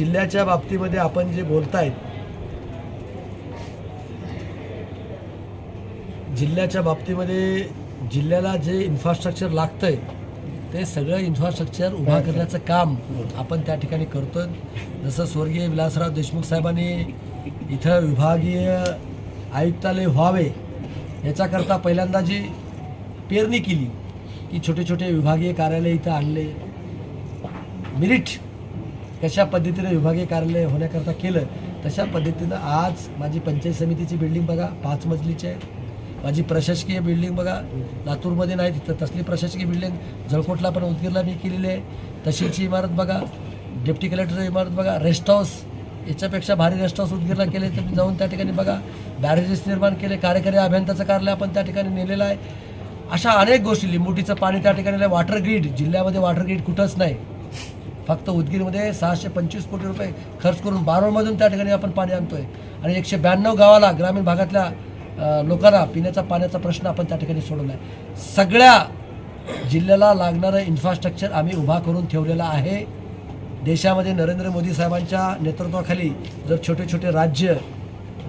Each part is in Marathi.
जिल्ह्याच्या बाबतीमध्ये आपण जे बोलतायत जिल्ह्याच्या बाबतीमध्ये जिल्ह्याला जे इन्फ्रास्ट्रक्चर लागतंय ते सगळं इन्फ्रास्ट्रक्चर उभा करण्याचं काम आपण त्या ठिकाणी करतोय. जसं स्वर्गीय विलासराव देशमुख साहेबांनी इथं विभागीय आयुक्तालय व्हावे याच्याकरता पहिल्यांदा जी पेरणी केली की छोटे छोटे विभागीय कार्यालय इथं आणले. मिरिट कशा पद्धतीनं विभागीय कार्यालय होण्याकरता केलं तशा पद्धतीनं आज माझी पंचायत समितीची बिल्डिंग बघा पाच मजलीची आहे. माझी प्रशासकीय बिल्डिंग बघा लातूरमध्ये नाही तिथं तसली प्रशासकीय बिल्डिंग जळकोटला पण उदगीरला मी केलेली आहे. तशीची इमारत बघा डेप्टी कलेक्टर इमारत बघा रेस्ट हाऊस याच्यापेक्षा भारी रेस्ट हाऊस उदगीरला केले तुम्ही जाऊन त्या ठिकाणी बघा बॅरेजेस निर्माण केले कार्यकारी अभियंताचं कार्यालय आपण त्या ठिकाणी नेलेलं आहे. अशा अनेक गोष्टी लिंबुटीचं पाणी त्या ठिकाणी वॉटर ग्रीड जिल्ह्यामध्ये वॉटर ग्रीड कुठंच नाही. फक्त उदगीरमध्ये सहाशे पंचवीस कोटी रुपये खर्च करून बारोळमधून त्या ठिकाणी आपण पाणी आणतोय. आणि एकशे ब्याण्णव गावाला ग्रामीण भागातल्या लोकांना पिण्याचा पाण्याचा प्रश्न आपण त्या ठिकाणी सोडवला आहे सगळ्या जिल्ह्याला लागणारं इन्फ्रास्ट्रक्चर आम्ही उभा करून ठेवलेलं आहे. देशामध्ये नरेंद्र मोदी साहेबांच्या नेतृत्वाखाली जर छोटे छोटे राज्य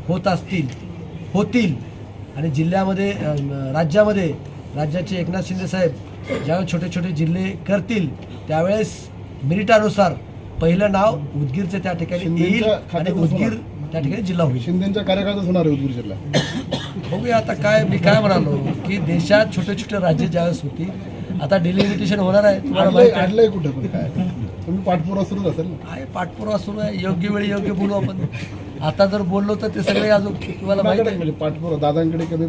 होत असतील होतील आणि जिल्ह्यामध्ये राज्यामध्ये राज्याचे एकनाथ शिंदे साहेब ज्यावेळेस छोटे छोटे जिल्हे करतील त्यावेळेस मिरिटानुसार पहिलं नाव उदगीरचे त्या ठिकाणी येईल आणि उदगीर त्या ठिकाणी जिल्हा होईल. शिंदेच्या कार्यकाळातच होणार आहे उदगीर जिल्हा. बघूया आता काय मी काय म्हणालो की देशात छोटे छोटे राज्य ज्यावेळेस होतील आता डिलिमिटेशन होणार आहे तुम्हाला माहिती आहे. कुठं पण काय. तुम्ही पाठपुरावा सुरूच असेल ना. आहे पाठपुरावा सुरू आहे योग्य वेळी योग्य बोलू आपण. आता जर बोललो तर ते सगळे अजून तुम्हाला माहिती आहे. म्हणजे पाठपुरावा दादांकडे कमी